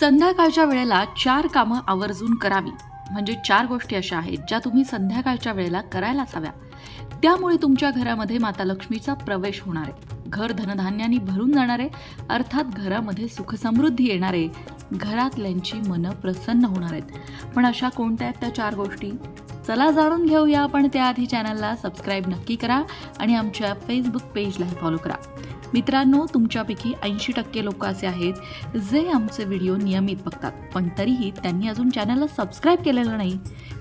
संध्याकाळच्या वेळेला चार कामं आवर्जून करावी. म्हणजे चार गोष्टी अशा आहेत ज्या तुम्ही संध्याकाळच्या वेळेला करायलाच हव्या. त्यामुळे तुमच्या घरामध्ये माता लक्ष्मीचा प्रवेश होणार आहे. घर धनधान्याने भरून जाणार आहे अर्थात घरामध्ये सुखसमृद्धी येणार आहे. घरातल्यांची मनं प्रसन्न होणार आहेत. पण अशा कोणत्या आहेत त्या चार गोष्टी? चला जाणून घेऊया पण त्याआधी चॅनलला सबस्क्राईब नक्की करा आणि आमच्या फेसबुक पेजलाही फॉलो करा. मित्रांनो तुमच्यापैकी ऐंशी टक्के लोक असे आहेत जे आमचे व्हिडिओ नियमित बघतात. पण तरीही त्यांनी अजून चॅनलला सबस्क्राईब केलेलं नाही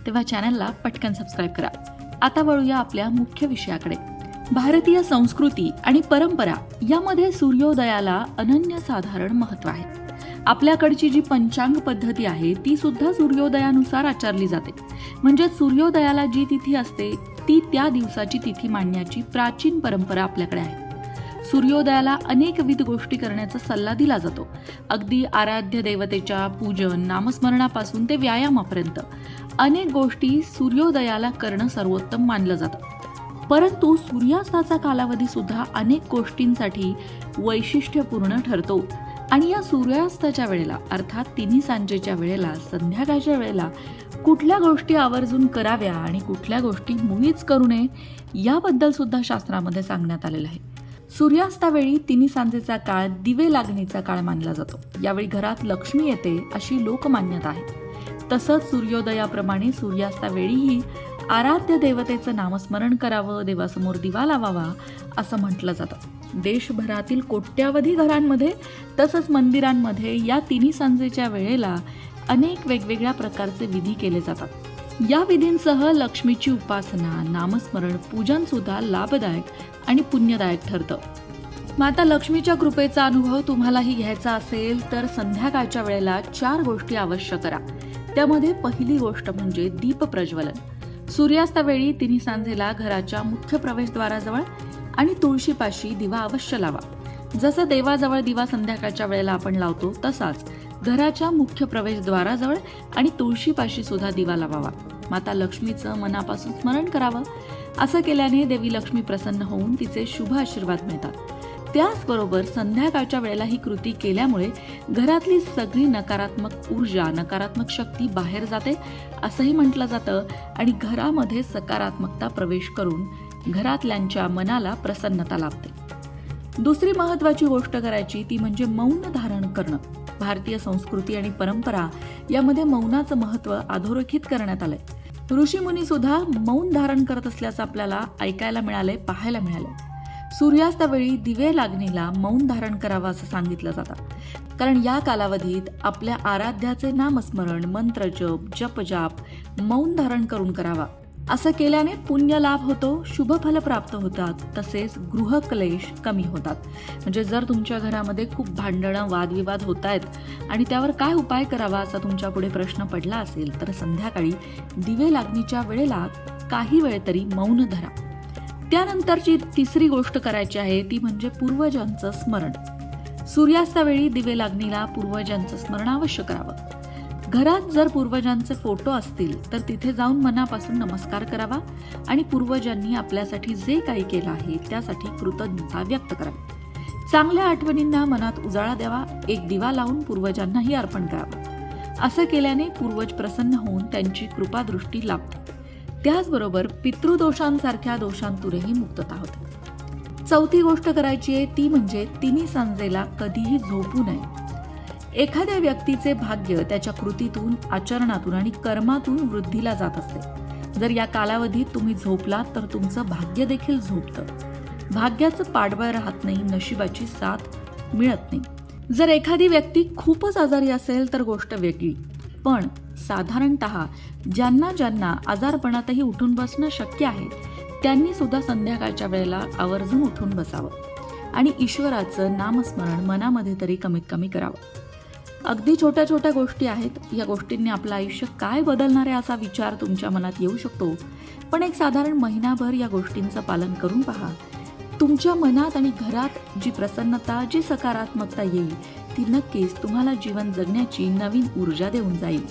तेव्हा चॅनलला पटकन सबस्क्राईब करा. आता वळूया आपल्या मुख्य विषयाकडे. भारतीय संस्कृती आणि परंपरा यामध्ये सूर्योदयाला अनन्यसाधारण महत्त्व आहे. आपल्याकडची जी पंचांग पद्धती आहे ती सुद्धा सूर्योदयानुसार आचारली जाते. म्हणजे सूर्योदयाला जी तिथी असते ती त्या दिवसाची तिथी मांडण्याची प्राचीन परंपरा आपल्याकडे आहे. सूर्योदयाला अनेकविध गोष्टी करण्याचा सल्ला दिला जातो. अगदी आराध्य देवतेच्या पूजन नामस्मरणापासून ते व्यायामापर्यंत. अनेक गोष्टी सूर्योदयाला करणं सर्वोत्तम मानलं जातं. परंतु सूर्यास्ताचा कालावधी सुद्धा अनेक गोष्टींसाठी वैशिष्ट्यपूर्ण ठरतो. आणि या सूर्यास्ताच्या वेळेला अर्थात तिन्ही सांजेच्या वेळेला संध्याकाळच्या वेळेला कुठल्या गोष्टी आवर्जून कराव्या आणि कुठल्या गोष्टी मुळीच करू नये याबद्दल सुद्धा शास्त्रामध्ये सांगण्यात आलेलं आहे. सूर्यास्तावेळी तिन्ही सांजेचा काळ दिवे लागण्याचा काळ मानला जातो. यावेळी घरात लक्ष्मी येते अशी लोकमान्यता आहे. तसंच सूर्योदयाप्रमाणे सूर्यास्तावेळीही आराध्य देवतेचं नामस्मरण करावं देवासमोर दिवा लावावा असं म्हटलं जातं. देशभरातील कोट्यावधी घरांमध्ये तसंच मंदिरांमध्ये या तिन्ही सांजेच्या वेळेला अनेक वेगवेगळ्या प्रकारचे विधी केले जातात. या विधींसह लक्ष्मीची उपासना नामस्मरण पूजन सुद्धा लाभदायक आणि पुण्यदायक ठरतं. माता लक्ष्मीच्या कृपेचा अनुभव तुम्हालाही घ्यायचा असेल तर संध्याकाळच्या वेळेला चार गोष्टी अवश्य करा. त्यामध्ये पहिली गोष्ट म्हणजे दीप प्रज्वलन. सूर्यास्तावेळी तिन्ही सांजेला घराच्या मुख्य प्रवेशद्वाराजवळ आणि तुळशीपाशी दिवा अवश्य लावा. जसं देवाजवळ दिवा संध्याकाळच्या वेळेला आपण लावतो तसाच घराच्या मुख्य प्रवेशद्वाराजवळ आणि तुळशीपाशी सुद्धा दिवा लावावा. माता लक्ष्मीचं मनापासून स्मरण करावं. असं केल्याने देवी लक्ष्मी प्रसन्न होऊन तिचे शुभ आशीर्वाद मिळतात. त्याचबरोबर संध्याकाळच्या वेळेला ही कृती केल्यामुळे घरातली सगळी नकारात्मक ऊर्जा नकारात्मक शक्ती बाहेर जाते असंही म्हटलं जातं आणि घरामध्ये सकारात्मकता प्रवेश करून घरातल्यांच्या मनाला प्रसन्नता लाभते. दुसरी महत्वाची गोष्ट करायची ती म्हणजे मौन धारण करणं. भारतीय संस्कृती आणि परंपरा यामध्ये मौनाचं महत्त्व अधोरेखित करण्यात आलंय. ऋषीमुनी सुद्धा मौन धारण करत असल्याचं आपल्याला ऐकायला मिळालंय पाहायला मिळालंय. सूर्यास्तावेळी दिवे लागणीला मौन धारण करावं असं सांगितलं जातं. कारण या कालावधीत आपल्या आराध्याचे नामस्मरण मंत्रजप जपजाप मौन धारण करून करावा. असं केल्याने पुण्य लाभ होतो शुभ फल प्राप्त होतात तसेच गृहक्लेश कमी होतात. म्हणजे जर तुमच्या घरामध्ये खूप भांडणं वादविवाद होत आहेत आणि त्यावर काय उपाय करावा असा तुमच्यापुढे प्रश्न पडला असेल तर संध्याकाळी दिवे लागणीच्या वेळेला काही वेळ तरी मौन धरा. त्यानंतरची तिसरी गोष्ट करायची आहे ती म्हणजे पूर्वजांचं स्मरण. सूर्यास्तावेळी दिवे लागणीला पूर्वजांचं स्मरण अवश्य करावं. घरात जर पूर्वजांचे फोटो असतील तर तिथे जाऊन मनापासून नमस्कार करावा आणि पूर्वजांनी आपल्यासाठी जे काही केलं आहे त्यासाठी कृतज्ञता व्यक्त करावी. चांगल्या आठवणींना मनात उजाळा द्यावा एक दिवा लावून पूर्वजांनाही अर्पण करावा. असं केल्याने पूर्वज प्रसन्न होऊन त्यांची कृपादृष्टी लाभते त्याचबरोबर पितृदोषांसारख्या दोषांतूनही मुक्तता होते. चौथी गोष्ट करायची आहे ती म्हणजे तिन्ही सांजेला कधीही झोपू नये. एखाद्या व्यक्तीचे भाग्य त्याच्या कृतीतून आचरणातून आणि कर्मातून वृद्धीला जात असते. जर या कालावधीत तुम्ही झोपलात तर तुमचं भाग्य देखील झोपतं. भाग्याचं पाडबळ राहत नाही नशिबाची साथ मिळत नाही. जर एखादी व्यक्ती खूपच आजारी असेल तर गोष्ट वेगळी. पण साधारणत ज्यांना ज्यांना आजारपणातही उठून बसणं शक्य आहे त्यांनी सुद्धा संध्याकाळच्या वेळेला आवर्जून उठून बसावं. आणि ईश्वराचं नामस्मरण मनामध्ये तरी कमीत कमी करावं. अगदी छोट्या छोट्या गोष्टी आहेत. या गोष्टींनी आपलं आयुष्य काय बदलणार आहे असा विचार तुमच्या मनात येऊ शकतो. पण एक साधारण महिनाभर या गोष्टींचं पालन करून पहा. तुमच्या मनात आणि घरात जी प्रसन्नता जी सकारात्मकता येईल ती नक्कीच तुम्हाला जीवन जगण्याची नवीन ऊर्जा देऊन जाईल.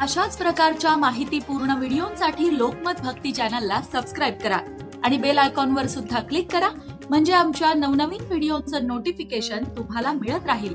अशाच प्रकारच्या माहितीपूर्ण व्हिडिओंसाठी लोकमत भक्ती चॅनलला सबस्क्राईब करा आणि बेल आयकॉनवर सुद्धा क्लिक करा. म्हणजे आमच्या नवनवीन व्हिडिओचं नोटिफिकेशन तुम्हाला मिळत राहील.